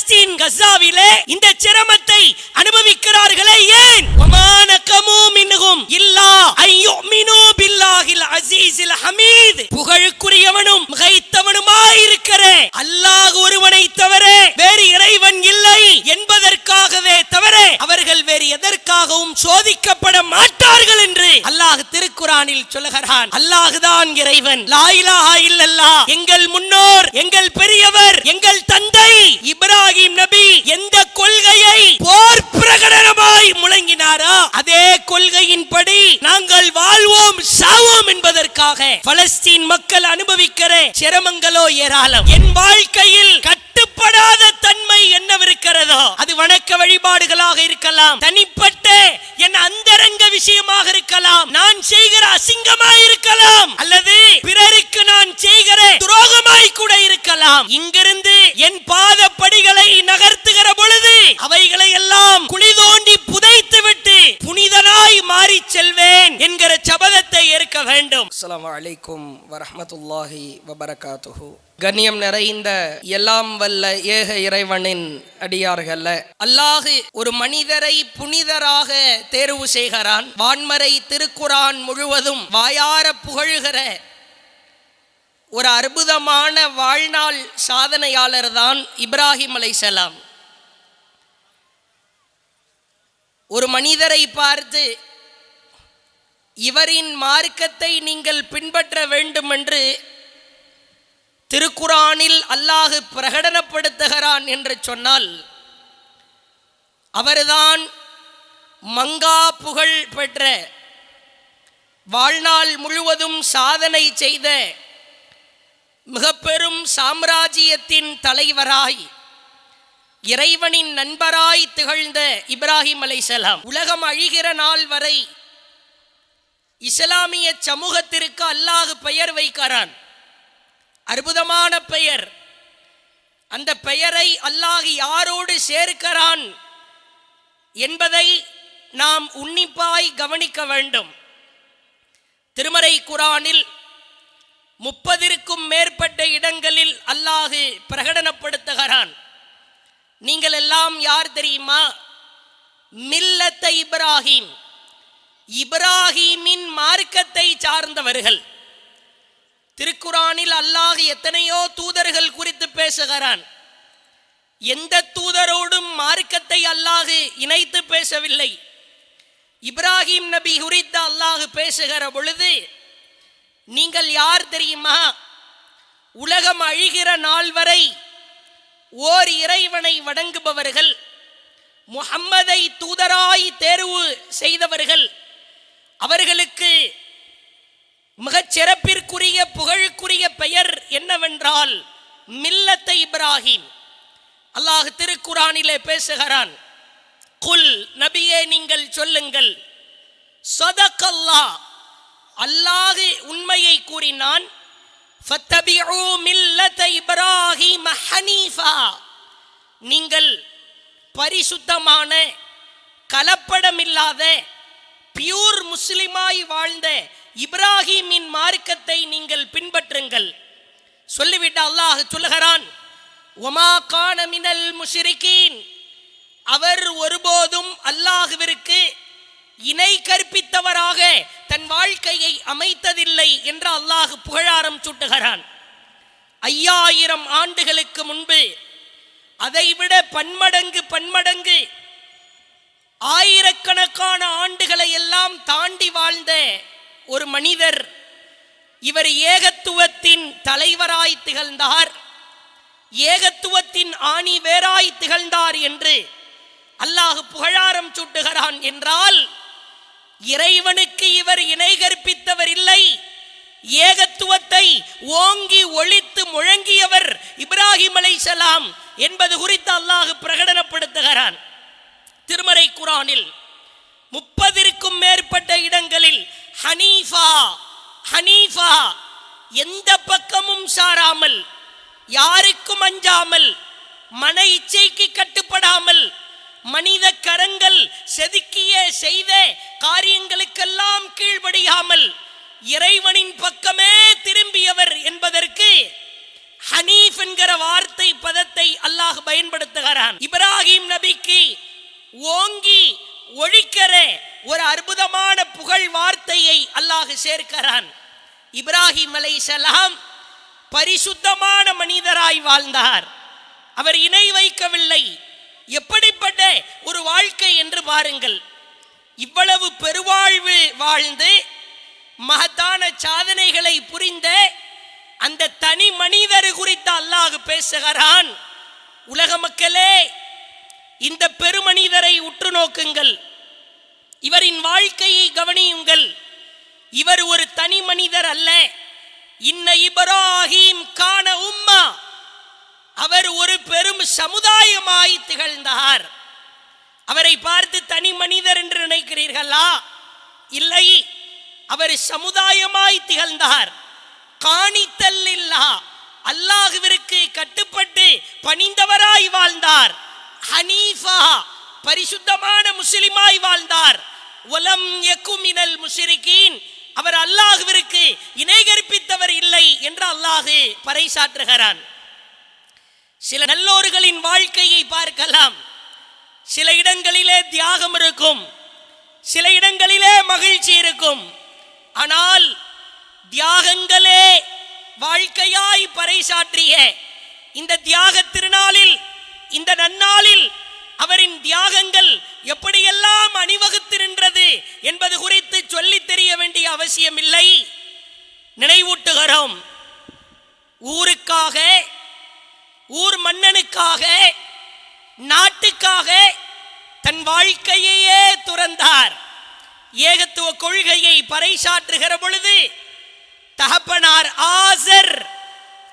Palestine கசாவிலே இந்த சிரமத்தை அனுபவிக்கிறார்களே ஏன்? மின்ஹும் இல்லா ஐயுமினு பில்லாஹில் அஸீஸில் ஹமீத். புகழுக்குரியவனும் மிகைத்தவனுமாயிருக்கிற. அல்லாஹ் ஒருவனை தவிர வேறு இறைவன் இல்லை என்பதற்காகவே தவிர அவர்கள் வேறு எதற்காகவும் சோதிக்கப்பட மாட்டார்கள் என்று அல்லாஹ் திருக்குறானில் சொல்லுகிறான். அல்லாஹ்தான் இறைவன். லாயிலாஹா இல்லல்லா. இல்லல்லாஹ் எங்கள் முன்னோர் எங்கள் பெரியவர் எங்கள் தந்தை இப்ராஹிம் நபி எந்த கொள்கையை போர் பிரகடனமாய் முழங்கினாரோ அதே கொள்கையின்படி நாங்கள் வாழ்வோம் சாவோம் என்பதற்காக பலஸ்தீன் மக்கள் அனுபவிக்கிற சிரமங்களோ ஏராளம். என் வாழ்க்கையில் கட்டுப்படாத தன்மை என்னவிருக்கிறதோ அது வணக்க வழிபாடுகளாக இருக்கலாம். தனிப்பட்ட என் அந்தரங்க விஷயமாக இருக்கலாம். நான் செய்கிற அசிங்கமாய் இருக்கலாம் அல்லது பிறருக்கு நான் செய்கிற துரோகமாய் கூட இருக்கலாம் இங்கிருந்து என் பாத படிகளை நகர்த்துகிற பொழுது அவைகளை எல்லாம் குழி தோண்டி புதைத்து விட்டு புனிதனாய் மாறி செல்வேன் என்கிற சபதத்தை ஏற்க வேண்டும் அஸ்ஸலாமு அலைக்கும் வரமத்துல்லாஹி வபரகாத்துஹு. கண்ணியம் நிறைந்த எல்லாம் வல்ல ஏக இறைவனின் அடியார்கள அல்லாஹு ஒரு மனிதரை புனிதராக தேர்வு செய்கிறான். வான்மறை திருக்குரான் முழுவதும் வாயார புகழ்கிற ஒரு அற்புதமான வாழ்நாள் சாதனையாளர் தான் இப்ராஹிம் அலைசலாம் ஒரு மனிதரை பார்த்து இவரின் மார்க்கத்தை நீங்கள் பின்பற்ற வேண்டும் என்று திருக்குரானில் அல்லாஹு பிரகடனப்படுத்துகிறான் என்று சொன்னால் அவர்தான் மங்கா புகழ் பெற்ற வாழ்நாள் முழுவதும் சாதனை செய்த மிக பெரும் சாம்ராஜ்யத்தின் தலைவராய் இறைவனின் நண்பராய் திகழ்ந்த இப்ராஹிம் அலைசலாம் உலகம் அழிகிற நாள் வரை இஸ்லாமிய சமூகத்திற்கு அல்லாஹ் பெயர் வைக்கிறான். அற்புதமான பெயர். அந்த பெயரை அல்லாஹ் யாரோடு சேர்க்கிறான் என்பதை நாம் உன்னிப்பாய் கவனிக்க வேண்டும். திருமறை குரானில் முப்பதிற்கும் மேற்பட்ட இடங்களில் அல்லாஹு பிரகடனப்படுத்துகிறான். நீங்கள் எல்லாம் யார் தெரியுமா? மில்லத்தை இப்ராஹிம். இப்ராஹீமின் மார்க்கத்தை சார்ந்தவர்கள். திருக்குரானில் அல்லாஹ் எத்தனையோ தூதர்கள் குறித்து பேசுகிறான். எந்த தூதரோடும் மார்க்கத்தை அல்லாஹ் இணைத்து பேசவில்லை. இப்ராஹிம் நபி குறித்து அல்லாஹ் பேசுகிற பொழுது நீங்கள் யார் தெரியுமா? உலகம் அழிகிற நாள் வரை ஓர் இறைவனை வணங்குபவர்கள் முஹம்மதை தூதராய் தேர்வு செய்தவர்கள் அவர்களுக்கு மிகச் சிறப்பிற்குரிய புகழுக்குரிய பெயர் என்னவென்றால் மில்லத்தை இப்ராஹிம். அல்லாஹ் திருக்குறானிலே பேசுகிறான் குல் நபியே நீங்கள் சொல்லுங்கள் சொதக்கல்லா அல்லாஹு உண்மையை கூறினான் ஃபத்தபிஉ ஹனீஃபா. நீங்கள் பரிசுத்தமான கலப்படமில்லாத பியூர் முஸ்லிமாய் வாழ்ந்த இப்ராஹிமின் மார்க்கத்தை நீங்கள் பின்பற்றுங்கள். சொல்லிவிட்டு அல்லாஹ் சொல்லுகிறான் ஒமா கான மினல் முஷிரிக்கீன் அவர் ஒருபோதும் அல்லாஹுவிற்கு இணை கற்பித்தவராக தன் வாழ்க்கையை அமைத்ததில்லை என்று அல்லாஹ் புகழாரம் சூட்டுகிறான். ஐயாயிரம் ஆண்டுகளுக்கு முன்பு அதைவிட பன்மடங்கு பன்மடங்கு ஆயிரக்கணக்கான ஆண்டுகளை எல்லாம் தாண்டி வாழ்ந்த ஒரு மனிதர் இவர் ஏகத்துவத்தின் தலைவராய் திகழ்ந்தார். ஏகத்துவத்தின் ஆணி வேறாய் திகழ்ந்தார் என்று அல்லாஹ் புகழாரம் சூட்டுகிறான் என்றால் இறைவனுக்கு இவர் இணை கற்பித்தவர் இல்லை. ஏகத்துவத்தை ஓங்கி ஒழித்து முழங்கியவர் இப்ராஹிம் அலை என்பது குறித்து அல்லாஹ் பிரகடனப்படுத்துகிறான். திருமறை குரானில் முப்பதிற்கும் மேற்பட்ட இடங்களில் ஹனீஃபா ஹனீஃபா எந்த பக்கமும் சாராமல் யாருக்கும் அஞ்சாமல் மன இச்சைக்கு கட்டுப்படாமல் மனித கரங்கள் செதுக்கிய செய்த காரியங்களுக்கெல்லாம் கீழ்படியாமல் இறைவனின் பக்கமே திரும்பியவர் என்பதற்கு ஹனீஃப் என்கிற வார்த்தை பதத்தை அல்லாஹ் பயன்படுத்துகிறான். இப்ராஹிம் நபிக்கு ஓங்கி ஒழிக்கிற ஒரு அற்புதமான புகழ் வார்த்தையை அல்லாஹ் சேர்க்கிறான். இப்ராஹிம் சலாம் பரிசுத்தமான மனிதராய் வாழ்ந்தார். அவர் இணை வைக்கவில்லை. எப்படிப்பட்ட ஒரு வாழ்க்கை என்று பாருங்கள். இவ்வளவு பெருவாழ்வு வாழ்ந்து மகத்தான சாதனைகளை புரிந்த அந்த தனி மனிதர் குறித்து அல்லாஹ் பேசுகிறான். உலக மக்களே இந்த பெருமனிதரை உற்று நோக்குங்கள். இவரின் வாழ்க்கையை கவனியுங்கள். இவர் ஒரு தனி மனிதர் அல்ல. இன்ன இப்ராஹிம் கான உம்மா. அவர் ஒரு பெரும் சமுதாயமாய் திகழ்ந்தார். அவரை பார்த்து தனி மனிதர் என்று நினைக்கிறீர்களா? இல்லை. அவர் சமுதாயமாய் திகழ்ந்தார். காணித்தல் இல்லா. அல்லாஹுவிற்கு கட்டுப்பட்டு பணிந்தவராய் வாழ்ந்தார். ஹனீஃபா பரிசுத்தமான முஸ்லிமாய் வாழ்ந்தார். ஒலம் யக்குமினல் முஷிரிக்கீன் அவர் அல்லாஹுவிற்கு இணை கற்பித்தவர் இல்லை என்று அல்லாஹு பறைசாற்றுகிறான். சில நல்லோர்களின் வாழ்க்கையை பார்க்கலாம். சில இடங்களிலே தியாகம் இருக்கும். சில இடங்களிலே மகிழ்ச்சி இருக்கும். ஆனால் தியாகங்களே வாழ்க்கையாய் பறைசாற்றிய இந்த தியாக திருநாளில் இந்த நன்னாளில் அவரின் தியாகங்கள் எப்படியெல்லாம் அணிவகுத்து நின்றது என்பது குறித்து சொல்லித் தெரிய வேண்டிய அவசியமில்லை. நினைவூட்டுகிறோம். ஊருக்காக ஊர் மன்னனுக்காக நாட்டுக்காக தன் வாழ்க்கையையே துறந்தார். ஏகத்துவ கொள்கையை பறைசாற்றுகிற பொழுது தகப்பனார் ஆசர்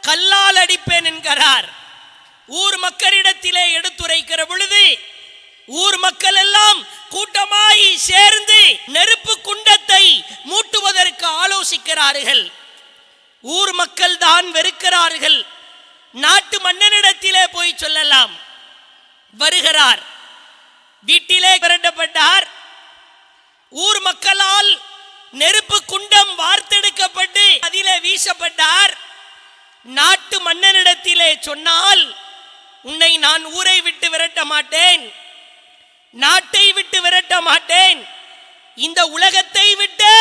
கல்லால் அடிப்பேன் என்கிறார். ஊர் மக்களிடத்திலே எடுத்துரைக்கிற பொழுது ஊர் மக்கள் எல்லாம் கூட்டமாய் சேர்ந்து நெருப்பு குண்டத்தை மூட்டுவதற்கு ஆலோசிக்கிறார்கள். ஊர் மக்கள் தான் வெறுக்கிறார்கள். நாட்டு மன்னனிடத்திலே போய் சொல்லலாம். வருகிறார். வீட்டிலே விரட்டப்பட்டார் ஊர் மக்களால் நெருப்பு குண்டம் வார்த்தெடுக்கப்பட்டு அதிலே வீசப்பட்டார். நாட்டு மன்னனிடத்திலே சொன்னால் உன்னை நான் ஊரை விட்டு விரட்ட மாட்டேன். நாட்டை விட்டு விரட்ட மாட்டேன். இந்த உலகத்தை விட்டு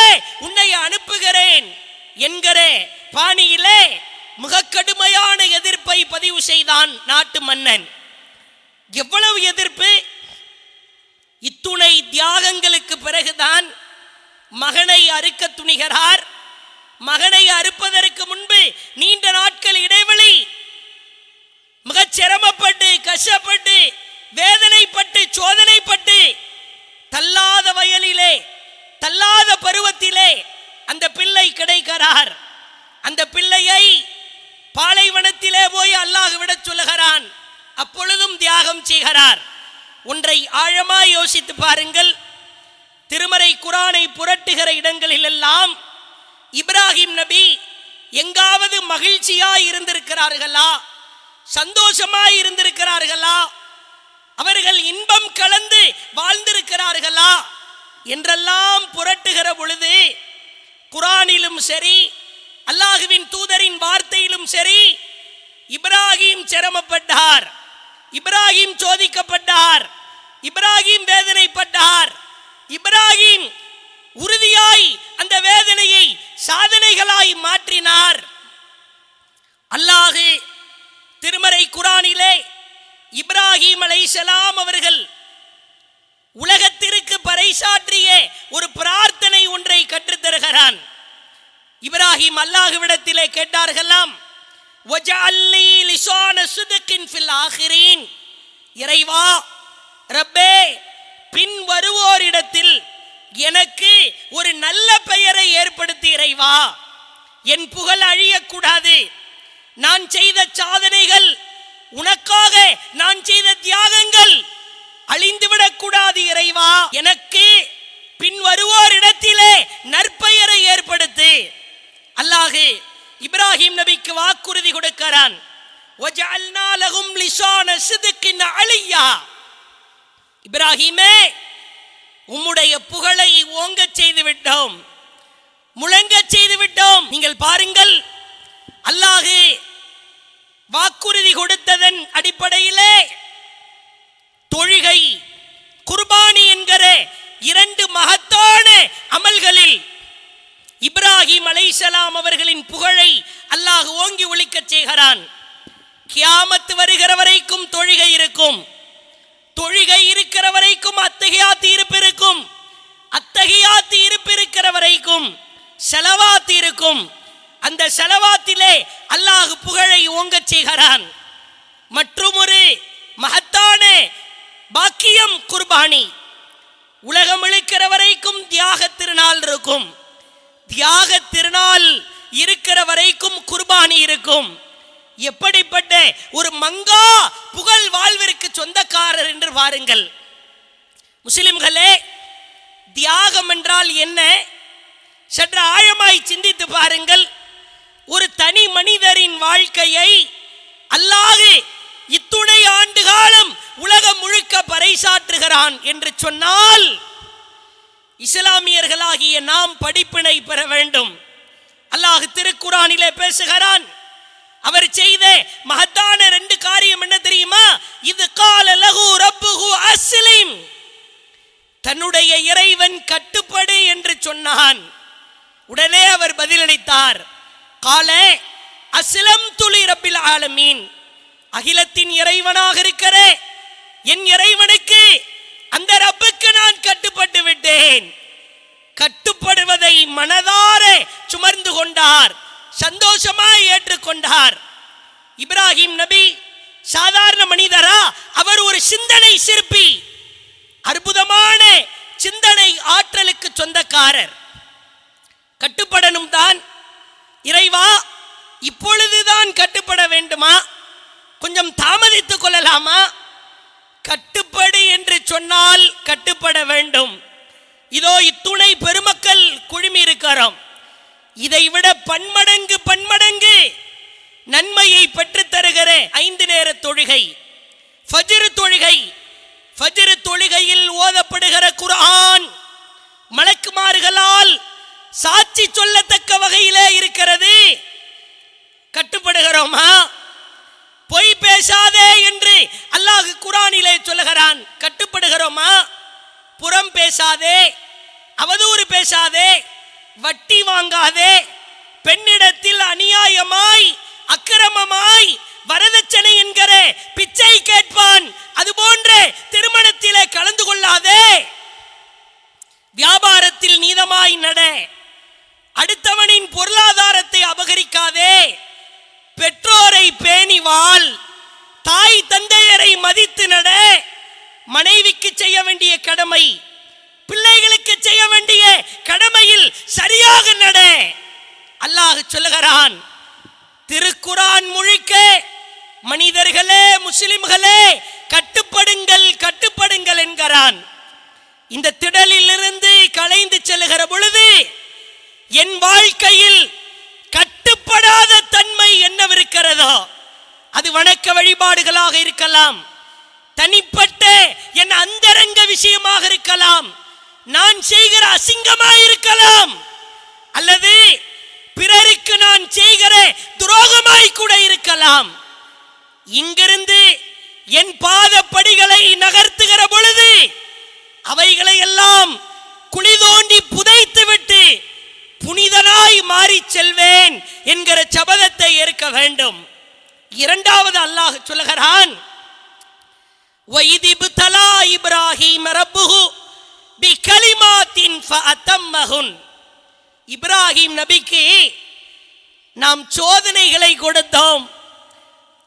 உன்னை அனுப்புகிறேன் என்கிற பாணியிலே மிக கடுமையான எதிர்ப்பை பதிவு செய்தான் நாட்டு மன்னன். எவ்வளவு எதிர்ப்பு? இத்துணை தியாகங்களுக்கு பிறகுதான் மகனை அறுக்க துணிகிறார். மகனை அறுப்பதற்கு முன்பு நீண்ட நாட்கள் இடைவெளி மிகச் சிரமப்பட்டு கஷ்டப்பட்டு வேதனைப்பட்டு சோதனைப்பட்டு தள்ளாத வயலிலே தள்ளாத பருவத்திலே அந்த பிள்ளை கிடைக்கிறார் அந்த பிள்ளையை பாலைவனத்திலே போய் அல்லாஹ் விடச் சொல்லுகிறான் அப்பொழுதும் தியாகம் செய்கிறார். ஒன்றை ஆழமாய் யோசித்து பாருங்கள். திருமறை குரானை புரட்டுகிற இடங்களிலெல்லாம் இப்ராஹிம் நபி எங்காவது மகிழ்ச்சியாய் இருந்திருக்கிறார்களா? சந்தோஷமாய் இருந்திருக்கிறார்களா? அவர்கள் இன்பம் கலந்து வாழ்ந்திருக்கிறார்களா? என்றெல்லாம் புரட்டுகிற பொழுது குரானிலும் சரி அல்லாஹுவின் தூதரின் வார்த்தையிலும் சரி இப்ராஹிம் சிரமப்பட்டார். இப்ராஹிம் சோதிக்கப்பட்டார். இப்ராஹிம் வேதனைப்பட்டார். இப்ராஹிம் உறுதியாய் அந்த வேதனையை சாதனைகளாய் மாற்றினார். அல்லாஹு திருமறை குரானிலே இப்ராஹிம் அலைசலாம் அவர்கள் உலகத்திற்கு பறைசாற்றிய ஒரு பிரார்த்தனை ஒன்றை கற்றுத்தருகிறான். இப்ராஹிம் அல்லாஹுவிடத்திலே கேட்டார்களாம் "வஜஅல்லி லிசான ஃபில் ஆகிரீன்." இறைவா ரப்பே பின் வருவோரிடத்தில் எனக்கு ஒரு நல்ல பெயரை ஏற்படுத்தி இறைவா. என் புகழ் அழியக்கூடாது. நான் செய்த சாதனைகள் உனக்காக நான் செய்த தியாகங்கள் அழிந்துவிடக் கூடாது இறைவா. எனக்கு பின் வருவோரிடத்திலே நற்பெயரை ஏற்படுத்து. அல்லாஹே இப்ராஹிம் நபிக்கு வாக்குறுதி கொடுக்கிறான். இப்ராஹிமே உம்முடைய புகழை ஓங்க செய்து விட்டோம் முழங்க செய்து விட்டோம் நீங்கள் பாருங்கள் அல்லாஹு வாக்குறுதி கொடுத்ததன் அடிப்படையிலே தொழுகை குர்பானி என்கிற இரண்டு மகத்தான அமல்களில் இப்ராஹிம் அலைசலாம் அவர்களின் புகழை அல்லாஹ் ஓங்கி ஒழிக்கச் செய்கிறான். கியாமத்து வருகிற வரைக்கும் தொழுகை இருக்கும். தொழுகை இருக்கிற வரைக்கும் அத்தகையாத்து இருப்பு இருக்கும். அத்தகையாத்து இருப்பு இருக்கிற வரைக்கும் செலவாத்து இருக்கும். அந்த செலவாத்திலே அல்லாஹ் புகழை ஓங்கச் செய்கிறான். மற்றும் ஒரு மகத்தான பாக்கியம் குர்பானி. உலகம் இழுக்கிற வரைக்கும் தியாக திருநாள் இருக்கும். தியாக திருநாள் இருக்கிற வரைக்கும் குர்பானி இருக்கும். எப்படிப்பட்ட ஒரு மங்கா புகழ் வாழ்விற்கு சொந்தக்காரர் என்று பாருங்கள் முஸ்லிம்களே தியாகம் என்றால் என்ன? சற்று ஆழமாய் சிந்தித்து பாருங்கள். ஒரு தனி மனிதரின் வாழ்க்கையை அல்லாது இத்துணை ஆண்டு காலம் உலகம் முழுக்க பறைசாற்றுகிறான் என்று சொன்னால் இஸ்லாமியர்களாகிய நாம் படிப்பினை பெற வேண்டும். அல்லாஹ் திருக்குறானிலே பேசுகிறான். அவர் செய்த மகத்தான ரெண்டு காரியம் என்ன தெரியுமா? இது கால லகு ரப்புகு அஸ்லிம். தன்னுடைய இறைவன் கட்டுப்படு என்று சொன்னான். உடனே அவர் பதிலளித்தார். கால அஸ்லம் துளி ரப்பில் ஆலமீன். அகிலத்தின் இறைவனாக இருக்கிற. என் இறைவனுக்கு அந்த ரப்புக்கு நான் கட்டுப்பட்டு விட்டேன். கட்டுப்படுவதை மனதார சுமர்ந்து கொண்டார். சந்தோஷமாய் ஏற்றுக்கொண்டார். இப்ராஹிம் நபி சாதாரண மனிதரா அவர் ஒரு சிந்தனை சிற்பி அற்புதமான சிந்தனை ஆற்றலுக்கு சொந்தக்காரர். கட்டுப்படணும் தான். இறைவா இப்பொழுதுதான் கட்டுப்பட வேண்டுமா? கொஞ்சம் தாமதித்துக் கொள்ளலாமா? கட்டுப்படு என்று சொன்னால் கட்டுப்பட வேண்டும். இதோ இத்துணை பெருமக்கள் குழுமி இருக்கிறோம் இதை விட பன்மடங்கு பன்மடங்கு நன்மையை பெற்றுத் தருகிற ஐந்து நேர தொழுகை. ஃபஜ்ரு தொழுகை. ஃபஜ்ரு தொழுகையில் ஓதப்படுகிற குர்ஆன் மலக்குமார்களால் சாட்சி சொல்லத்தக்க வகையிலே இருக்கிறது. கட்டுப்படுகிறோமா? பொய் பேசாதே என்று அல்லாஹ் குரானிலே சொல்லுகிறான். கட்டுப்படுகிறோமா? புறம் பேசாதே அவதூறு பேசாதே வட்டி வாங்காதே பெண்ணிடத்தில் அநியாயமாய் அக்கிரமமாய் வரதட்சணை என்கிற பிச்சை கேட்பான். அது போன்ற திருமணத்திலே கலந்து கொள்ளாதே. வியாபாரத்தில் நீதமாய் நட. அடுத்தவனின் பொருளாதாரத்தை அபகரிக்காதே. பெற்றோரை பேணி வாழ் தாய் தந்தையரை மதித்து நட மனைவிக்கு செய்ய வேண்டிய கடமை பிள்ளைகளுக்கு செய்ய வேண்டிய கடமையில் சரியாக நட. அல்லாஹ் சொல்லுகிறான் திருக்குரான் முழுக்க மனிதர்களே முஸ்லிம்களே கட்டுப்படுங்கள் கட்டுப்படுங்கள் என்கிறான். இந்த திடலில் இருந்து கலைந்து செல்லுகிற பொழுது என் வாழ்க்கையில் கட்டுப்படாத தன்மை என்னவிருக்கிறதோ அது வணக்க வழிபாடுகளாக இருக்கலாம். தனிப்பட்ட என் அந்தரங்க விஷயமாக இருக்கலாம். நான் செய்கிற அசிங்கமாக இருக்கலாம். அல்லது பிறருக்கு நான் செய்கிற துரோகமாய் கூட இருக்கலாம். இங்கிருந்து என் பாதப்படிகளை நகர்த்துகிற பொழுது அவைகளை எல்லாம் குழி தோண்டி புதைத்து விட்டு புனிதனாய் மாறி செல்வேன் என்கிற சபதத்தை ஏற்க வேண்டும். இரண்டாவது அல்லாஹ் சொல்லுகிறான் இப்ராஹிம் ரப்புஹு பிகலிமாத்தின் ஃபஅத்தம்மஹுன். இப்ராஹிம் நபிக்கு நாம் சோதனைகளை கொடுத்தோம்.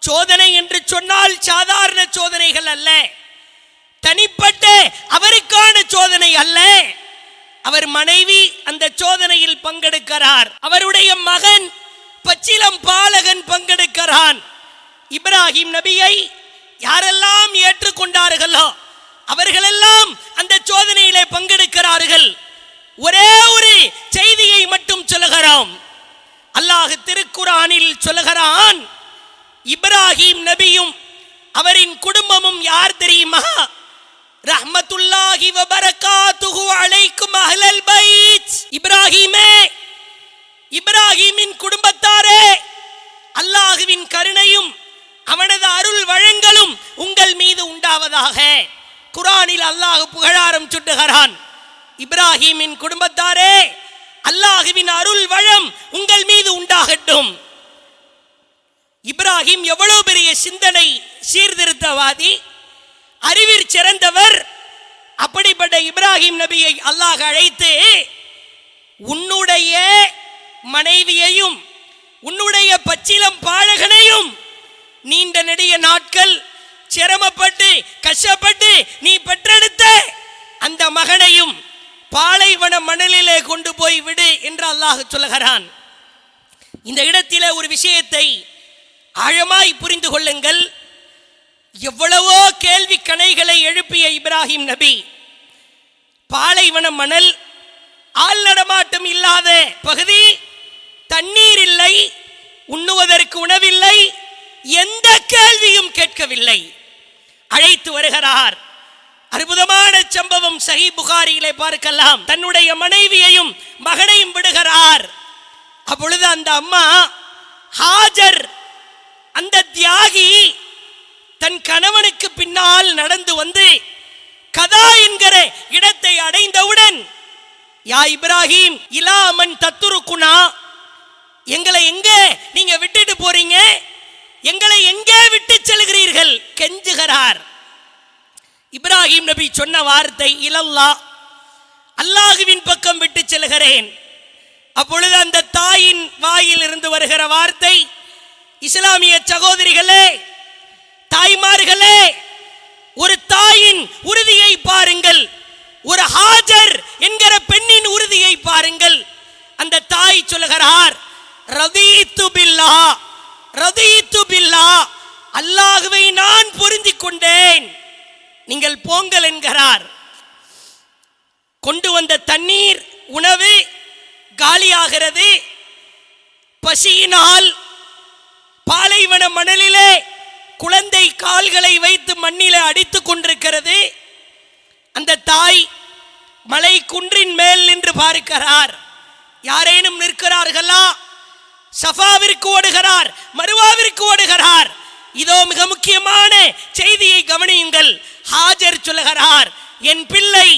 சோதனை என்று சொன்னால் சாதாரண சோதனைகள் அல்ல தனிப்பட்ட அவருக்கான சோதனை அல்ல. அவர் மனைவி அந்த சோதனையில் பங்கெடுக்கிறார். அவருடைய மகன் பச்சிலம் பாலகன் பங்கெடுக்கிறான். இப்ராஹிம் நபியை யாரெல்லாம் ஏற்றுக்கொண்டார்களோ அவர்களெல்லாம் அந்த சோதனையிலே பங்கெடுக்கிறார்கள். ஒரே ஒரு செய்தியை மட்டும் சொல்லுகிறோம். அல்லாஹ் திருக்குரானில் சொல்லுகிறான் இப்ராஹிம் நபியும் அவரின் குடும்பமும் யார் தெரியுமா? ரஹ்மத்துல்லாஹி வபரகாத்துஹு அலைக்கும் அஹ்லல் பைத். இப்ராஹிமே இப்ராஹிமின் குடும்பத்தாரே அல்லாஹுவின் கருணையும் அவனது அருள் வழங்கலும் உங்கள் மீது உண்டாவதாக. குரானில் அல்லாஹ் புகழாரம் சுட்டுகிறான். இப்ராஹிமின் குடும்பத்தாரே அல்லாஹுவின் அருள் வளம் உங்கள் மீது உண்டாகட்டும். இப்ராஹிம் எவ்வளவு பெரிய சிந்தனை சீர்திருத்தவாதி. அறிவிற் சிறந்தவர். அப்படிப்பட்ட இப்ராஹிம் நபியை அல்லாஹ் அழைத்து உன்னுடைய மனைவியையும் உன்னுடைய பச்சிலம் பாழகனையும் நீண்ட நெடிய நாட்கள் சிரமப்பட்டு கஷ்டப்பட்டு நீ பெற்றெடுத்த அந்த மகனையும் பாலைவன மணலிலே கொண்டு போய் விடு என்று அல்லாஹ் சொல்லுகிறான். இந்த இடத்தில் ஒரு விஷயத்தை ஆழமாய் புரிந்து கொள்ளுங்கள். எவ்வளவோ கேள்வி கணைகளை எழுப்பிய இப்ராஹிம் நபி பாலைவன மணல் ஆள் நடமாட்டம் இல்லாத பகுதி தண்ணீர் இல்லை உண்ணுவதற்கு உணவில்லை எந்த கேள்வியும் கேட்கவில்லை. அழைத்து வருகிறார். அற்புதமான சம்பவம் சஹி புகாரியிலே பார்க்கலாம். தன்னுடைய மனைவியையும் மகனையும் விடுகிறார். அப்பொழுது அந்த அம்மா ஹாஜர் அந்த தியாகி தன் கணவனுக்கு பின்னால் நடந்து வந்து கதா என்கிற இடத்தை அடைந்தவுடன் யா இப்ராஹிம் இலாமன் தத்துருக்குனா? எங்களை எங்க நீங்க விட்டுட்டு போறீங்க? எங்களை எங்கே விட்டு செல்கிறீர்கள்? கெஞ்சுகிறார். இப்ராஹிம் நபி சொன்ன வார்த்தை இலல்லா அல்லாஹுவின் பக்கம் விட்டு செல்கிறேன். அப்பொழுது அந்த தாயின் வாயில் இருந்து வருகிற வார்த்தை இஸ்லாமிய சகோதரிகள் தாய்மார்களே ஒரு தாயின் உறுதியை பாருங்கள் ஒரு ஹாஜர் என்கிற பெண்ணின் உறுதியை பாருங்கள் அந்த தாய் சொல்லுகிறார் ரதீத்து பில்லா ரதீத்து பில்லா அல்லாஹுவை நான் பொருந்திக் கொண்டேன் நீங்கள் போங்கள் என்கிறார் கொண்டு வந்த தண்ணீர் உணவு காலியாகிறது. பசியினால் பாலைவன மணலிலே குழந்தை கால்களை வைத்து மண்ணில அடித்து கொண்டிருக்கிறது. அந்த தாய் மலை குன்றின் மேல் நின்று பார்க்கிறார். யாரேனும் நிற்கிறார்களா? சஃபாவிற்கு ஓடுகிறார் மருவாவிற்கு ஓடுகிறார். இதோ மிக முக்கியமான செய்தியை கவனியுங்கள். ஹாஜர் சொல்லுகிறார் என் பிள்ளை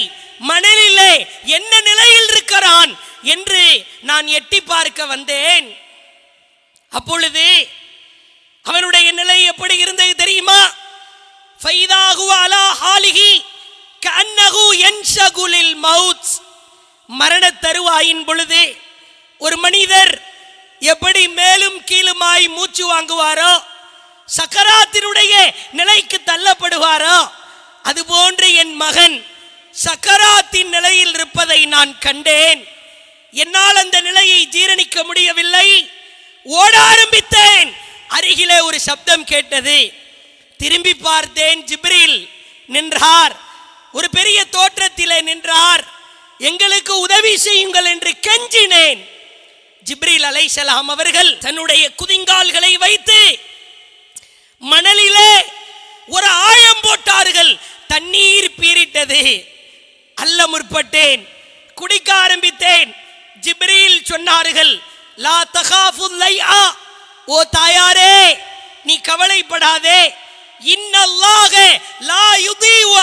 மணலிலே என்ன நிலையில் இருக்கிறான் என்று நான் எட்டி பார்க்க வந்தேன். அப்பொழுது அவனுடைய நிலை எப்படி இருந்தது தெரியுமா? மரண தருவாயின் பொழுது ஒரு மனிதர் எப்படி மேலும் கீழுமாய் மூச்சு வாங்குவாரோ சக்கராத்தினுடைய நிலைக்கு தள்ளப்படுவாரோ அதுபோன்று என் மகன் சக்கராத்தின் நிலையில் இருப்பதை நான் கண்டேன். என்னால் அந்த நிலையை ஜீரணிக்க முடியவில்லை. ஓட ஆரம்பித்தேன். அருகிலே ஒரு சப்தம் கேட்டது. திரும்பி பார்த்தேன் ஜிப்ரில் நின்றார். ஒரு பெரிய தோற்றத்திலே நின்றார். எங்களுக்கு உதவி செய்யுங்கள் என்று கெஞ்சினேன். ஜிப்ரில் அலைசலாம் அவர்கள் தன்னுடைய குதிங்கால்களை வைத்து மணலிலே ஒரு ஆழம் போட்டார்கள். தண்ணீர் பீரிட்டது முற்பட்டேன். குடிக்க ஆரம்பித்தேன். ஜிப்ரீல் சொன்னார்கள் லா ஓ தாயாரே நீ கவலைப்படாதே. இன்னல்லாக லா யுதீவு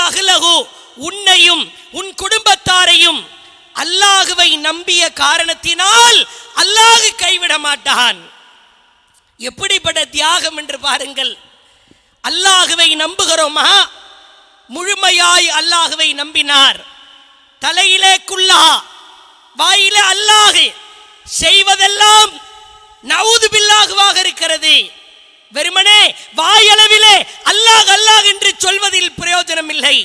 உன்னையும் உன் குடும்பத்தாரையும் அல்லாஹுவை நம்பிய காரணத்தினால் அல்லாஹு கைவிட மாட்டான். எப்படிப்பட்ட தியாகம் என்று பாருங்கள். அல்லாஹுவை நம்புகிறோமா? முழுமையாய் அல்லாஹுவை நம்பினார். தலையிலே குல்லா வாயிலே அல்லாஹு செய்வதெல்லாம் நவுது பில்லாகுவாக இருக்கிறது. வெறுமனே வாயளவிலே அல்லாஹ் அல்லாஹ் என்று சொல்வதில் பிரயோஜனம் இல்லை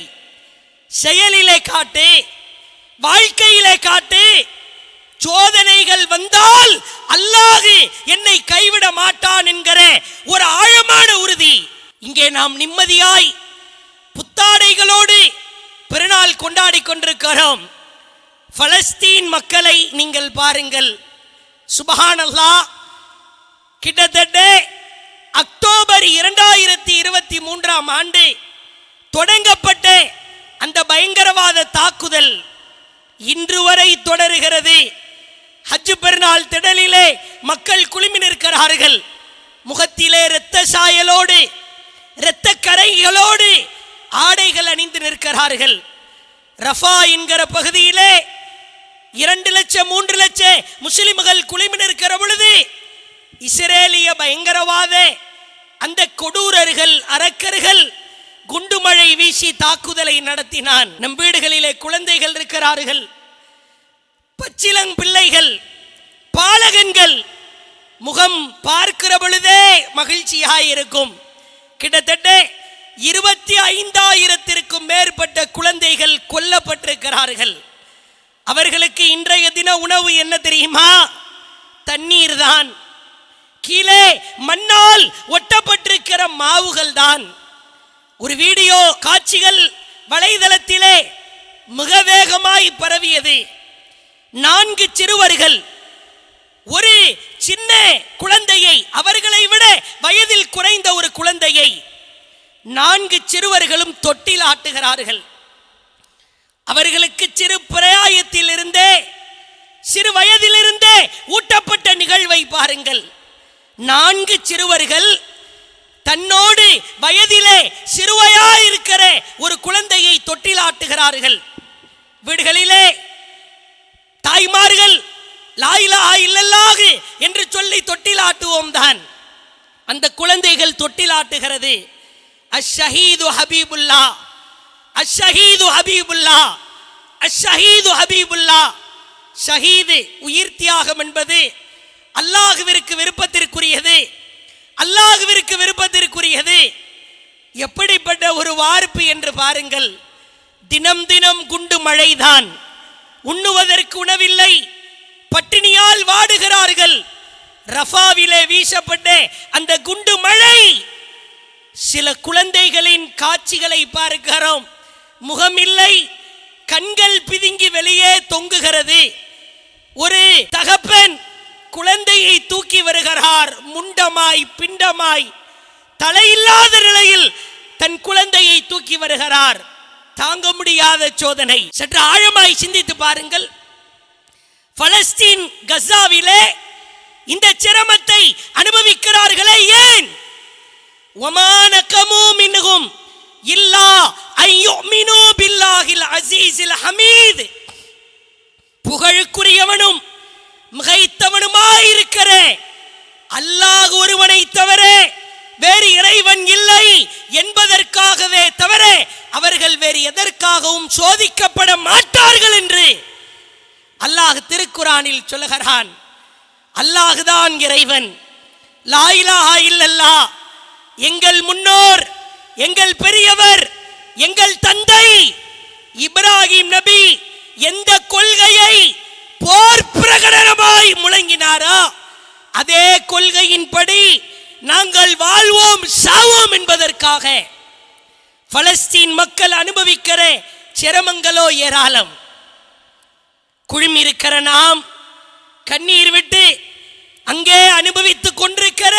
செயலிலே காட்டு வாழ்க்கையிலே காட்டு சோதனைகள் வந்தால் அல்லாஹு என்னை கைவிட மாட்டான் என்கிற ஒரு ஆழமான உறுதி. இங்கே நாம் நிம்மதியாய் புத்தாடைகளோடு பெருநாள் கொண்டாடி கொண்டிருக்கிறோம். பலஸ்தீன் மக்களை நீங்கள் பாருங்கள். சுபஹானல்லா கிட்டத்தட்ட அக்டோபர் இரண்டாயிரத்தி இருபத்தி மூன்றாம் ஆண்டு தொடங்கப்பட்ட அந்த பயங்கரவாத தாக்குதல் இன்று வரை தொடருகிறது. ஹஜ் பெருநாள் திடலிலே மக்கள் குழுமி நிற்கிறார்கள். முகத்திலே இரத்த சாயலோடு இரத்த கரைகளோடு ஆடைகள் அணிந்து நிற்கிறார்கள். ரஃபா என்கிற பகுதியிலே இரண்டு லட்சம் மூன்று லட்சம் முஸ்லிம்கள் குழுமி நிற்கிற பொழுது இஸ்ரேலிய பயங்கரவாத அந்த கொடூரர்கள் அரக்கர்கள் குண்டுமழை வீசி தாக்குதலை நடத்தினான். நம் வீடுகளிலே குழந்தைகள் இருக்கிறார்கள். பச்சிலங் பிள்ளைகள் பாலகன்கள் முகம் பார்க்கிற பொழுதே மகிழ்ச்சியாயிருக்கும். கிட்டத்தட்ட இருபத்தி ஐந்தாயிரத்திற்கும் மேற்பட்ட குழந்தைகள் கொல்லப்பட்டிருக்கிறார்கள். அவர்களுக்கு இன்றைய தின உணவு என்ன தெரியுமா? தண்ணீர் தான் கீழே மண்ணால் ஒட்டப்பட்டிருக்கிற மாவுகள் தான் ஒரு வீடியோ காட்சிகள் வலைதளத்திலே மிக வேகமாய் பரவியது. நான்கு சிறுவர்கள் ஒரு சின்ன குழந்தையை அவர்களை விட வயதில் குறைந்த ஒரு குழந்தையை நான்கு சிறுவர்களும் தொட்டில் ஆட்டுகிறார்கள். அவர்களுக்கு சிறு பிரயாயத்திலிருந்தே சிறு வயதிலிருந்தே ஊட்டப்பட்ட நிகழ்வை பாருங்கள். நான்கு சிறுவர்கள் தன்னோடு வயதிலே சிறுவையா இருக்கிற ஒரு குழந்தையை தொட்டிலாட்டுகிறார்கள் வீடுகளிலே தாய்மார்கள் லாயிலா இல்லல்லாகு என்று சொல்லி தொட்டிலாட்டுவோம் தான் அந்த குழந்தைகள் தொட்டிலாட்டுகிறது அஷஹீது ஹபீபுல்லா. அஷஹீது ஹபீபுல்லா. அஷஹீது ஹபீபுல்லா. ஷஹீது உயிர் தியாகம் என்பது அல்லாஹுவிற்கு விருப்பத்திற்குரியது. அல்லாஹுவிற்கு விருப்பத்திற்குரியது. எப்படிப்பட்ட ஒரு வார்ப்பு என்று பாருங்கள். தினம் தினம் குண்டு மழைதான். உண்ணுவதற்கு உணவில்லை. பட்டினியால் வாடுகிறார்கள். ரஃபாவிலே வீசப்பட்ட அந்த குண்டு மழை. சில குழந்தைகளின் காட்சிகளை பார்க்கிறோம். முகமில்லை கண்கள் பிதுங்கி வெளியே தொங்குகிறது. ஒரு தகப்பன் குழந்தையை தூக்கி வருகிறார். முண்டமாய் பிண்டமாய் தலையில்லாத நிலையில் தன் குழந்தையை தூக்கி வருகிறார். தாங்க முடியாத சோதனை. சற்று ஆழமாய் சிந்தித்து பாருங்கள். பலஸ்தீன் கசாவிலே இந்த சிரமத்தை அனுபவிக்கிறார்களே ஏன்? ஒமானகமு மின்னுகும் இல்லா ஐயுமினு பில்லாஹில் அசீஸில் ஹமீது புகழுக்குரியவனும் மிகைத்தவனுமாயிருக்கிற. அல்லாஹ் ஒருவனை தவிர வேறு இறைவன் இல்லை என்பதற்காகவே தவிர அவர்கள் வேறு எதற்காகவும் சோதிக்கப்பட மாட்டார்கள் என்று அல்லாஹ் திருக்குரானில் சொல்லுகிறான். அல்லாஹுதான் இறைவன். லாயிலாஹா இல்லல்லா. எங்கள் முன்னோர் எங்கள் பெரியவர் எங்கள் தந்தை இப்ராஹிம் நபி எந்த கொள்கையை போர் பிரகடனமாய் முழங்கினாரோ அதே கொள்கையின்படி நாங்கள் வாழ்வோம் சாவோம் என்பதற்காக பலஸ்தீன் மக்கள் அனுபவிக்கிற சிரமங்களோ ஏராளம். குழுமிருக்கிற நாம் கண்ணீர் விட்டு அங்கே அனுபவித்துக் கொண்டிருக்கிற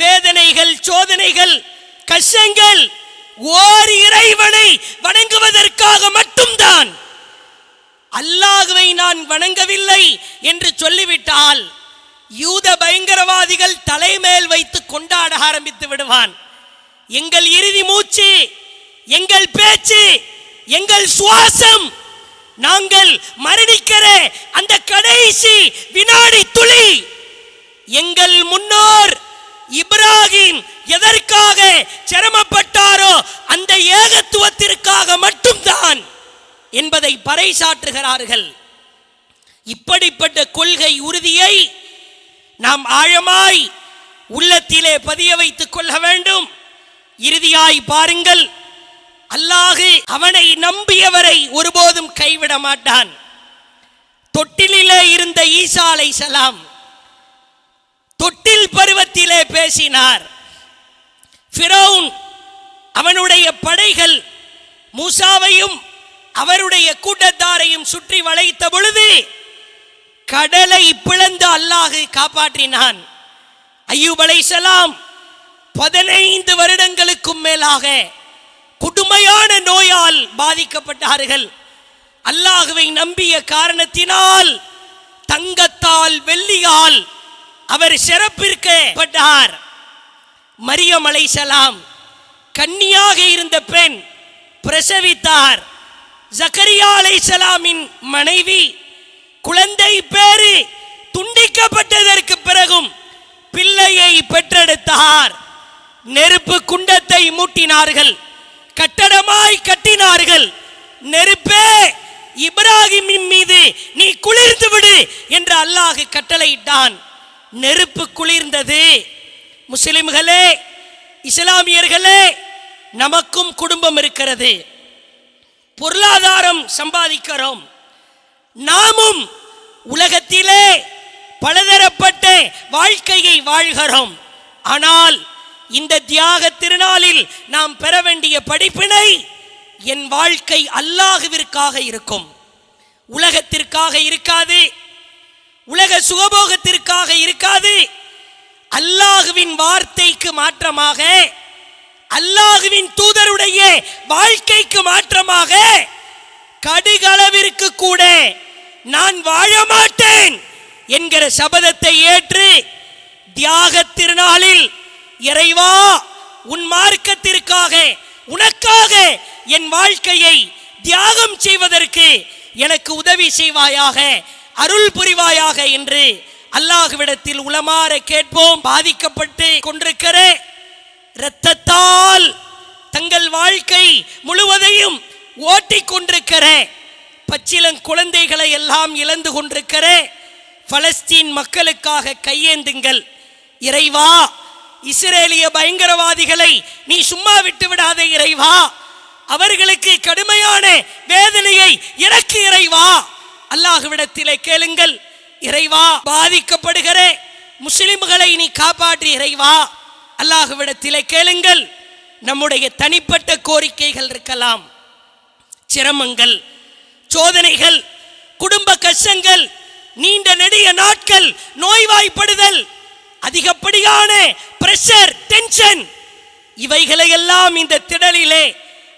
வேதனைகள் சோதனைகள் கஷ்டங்கள் ஓர் இறைவனை வணங்குவதற்காக மட்டும்தான். அல்லாஹுவை நான் வணங்கவில்லை என்று சொல்லிவிட்டால் யூத பயங்கரவாதிகள் தலைமேல் வைத்து கொண்டாட ஆரம்பித்து விடுவான். எங்கள் இறுதி மூச்சு எங்கள் பேச்சு எங்கள் சுவாசம் நாங்கள் மரணிக்கிற அந்த கடைசி வினாடி துளி எங்கள் முன்னோர் இப்ராஹிம் எதற்காக சிரமப்பட்டாரோ அந்த ஏகத்துவத்திற்காக மட்டும்தான் என்பதை பறைசாற்றுகிறார்கள். இப்படிப்பட்ட கொள்கை உறுதியை நாம் ஆழமாய் உள்ளத்திலே பதிய வைத்துக் கொள்ள வேண்டும். இறுதியாய் பாருங்கள் அல்லாஹு அவனை நம்பியவரை ஒருபோதும் கைவிட மாட்டான். தொட்டிலே இருந்த ஈசா சலாம் தொட்டில் பருவத்திலே பேசினார். ஃபிரௌன் அவனுடைய படைகள் மூசாவையும் அவருடைய கூட்டத்தாரையும் சுற்றி வளைத்த பொழுது கடலை பிளந்து அல்லாஹு காப்பாற்றினான். ஐயூப் அலைஹிஸ்ஸலாம் பதினைந்து வருடங்களுக்கும் மேலாக கொடுமையான நோயால் பாதிக்கப்பட்டார்கள். அல்லாஹுவை நம்பிய காரணத்தினால் தங்கத்தால் வெள்ளியால் அவர் சிறப்பிற்கப்பட்டார் மரியம் அலைசலாம் கன்னியாக இருந்த பெண் பிரசவித்தார். ஜக்கரியா அலைசலாமின் மனைவி குழந்தை பேரு துண்டிக்கப்பட்டதற்கு பிறகும் பிள்ளையை பெற்றெடுத்தார். நெருப்பு குண்டத்தை மூட்டினார்கள் கட்டடமாய் கட்டினார்கள். நெருப்பே இப்ராஹிமின் மீது நீ குளிர்ந்து விடு என்று அல்லாஹ் கட்டளையிட்டான். நெருப்பு குளிர்ந்தது. முஸ்லிம்களே இஸ்லாமியர்களே நமக்கும் குடும்பம் இருக்கிறது. பொருளாதாரம் சம்பாதிக்கிறோம். நாமும் உலகத்திலே பலதரப்பட்ட வாழ்க்கையை வாழ்கிறோம். ஆனால் இந்த தியாக திருநாளில் நாம் பெற வேண்டிய படிப்பினை என் வாழ்க்கை அல்லாஹுவிற்காக இருக்கும். உலகத்திற்காக இருக்காது. உலக சுகபோகத்திற்காக இருக்காது. அல்லாஹுவின் வார்த்தைக்கு மாற்றமாக அல்லாஹுவின் தூதருடைய வாழ்க்கைக்கு மாற்றமாக கடுகளவிற்கு கூட நான் வாழ மாட்டேன் என்கிற சபதத்தை ஏற்று தியாக திருநாளில் இறைவா உன் மார்க்கத்திற்காக உனக்காக என் வாழ்க்கையை தியாகம் செய்வதற்கு எனக்கு உதவி செய்வாயாக. அருள் புரிவாயாக என்று அல்லாஹ்விடத்தில் உளமாற கேட்போம் பாதிக்கப்பட்டு கொண்டிருக்கிற இரத்தத்தால் தங்கள் வாழ்க்கை முழுவதையும் ஓட்டிக் கொண்டிருக்கிற பச்சிலங் குழந்தைகளை எல்லாம் இழந்து கொண்டிருக்கிற பலஸ்தீன் மக்களுக்காக கையேந்துங்கள். இறைவா இஸ்ரேலிய பயங்கரவாதிகளை நீ சும்மா விட்டு விடாதே இறைவா. அவர்களுக்கு கடுமையான வேதனையை இறக்கு இறைவா. அல்லாஹுவிடத்திலே கேளுங்கள் இறைவா பாதிக்கப்படுகிற முஸ்லிம்களை நீ காப்பாற்றி இறைவா. அல்லாஹுவிடத்திலே கேளுங்கள் நம்முடைய தனிப்பட்ட கோரிக்கைகள் இருக்கலாம் சிரமங்கள் சோதனைகள் குடும்ப கஷ்டங்கள் நீண்ட நெடிய நாட்கள் நோய்வாய்ப்படுதல் அதிகப்படியான பிரஷர் டென்ஷன் இவைகளை எல்லாம் இந்த திடலிலே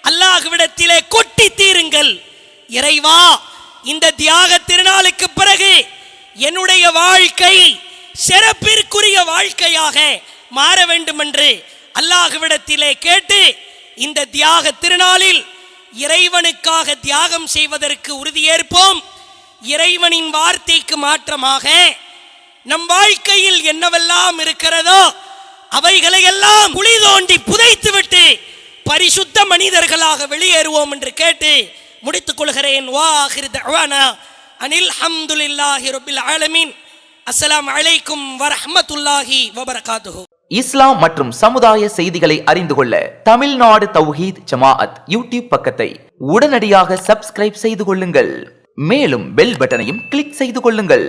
அல்லாஹுவிடத்திலே கொட்டி தீருங்கள் இறைவா. இந்த தியாக திருநாளுக்கு பிறகு என்னுடைய வாழ்க்கை சிறப்பிற்குரிய வாழ்க்கையாக மாற வேண்டும் என்று அல்லாஹ்விடத்திலே கேட்டு இந்த தியாக திருநாளில் இறைவனுக்காக தியாகம் செய்வதற்கு உறுதியேற்போம். இறைவனின் வார்த்தைக்கு மாற்றமாக நம் வாழ்க்கையில் என்னவெல்லாம் இருக்கிறதோ அவைகளை எல்லாம் குழி தோண்டி புதைத்துவிட்டு பரிசுத்த மனிதர்களாக வெளியேறுவோம் என்று கேட்டு முடித்துக் கொள்கிறேன் அனில் ஹம்துலில்லாஹி ஆலமீன். அலைக்கும் வரஹ்மத்துல்லாஹி வபரகாத்துஹு. இஸ்லாம் மற்றும் சமுதாய செய்திகளை அறிந்து கொள்ள தமிழ்நாடு தௌஹீத் ஜமாஅத் யூடியூப் பக்கத்தை உடனடியாக சப்ஸ்கிரைப் செய்து கொள்ளுங்கள். மேலும் பெல் பட்டனையும் கிளிக் செய்து கொள்ளுங்கள்.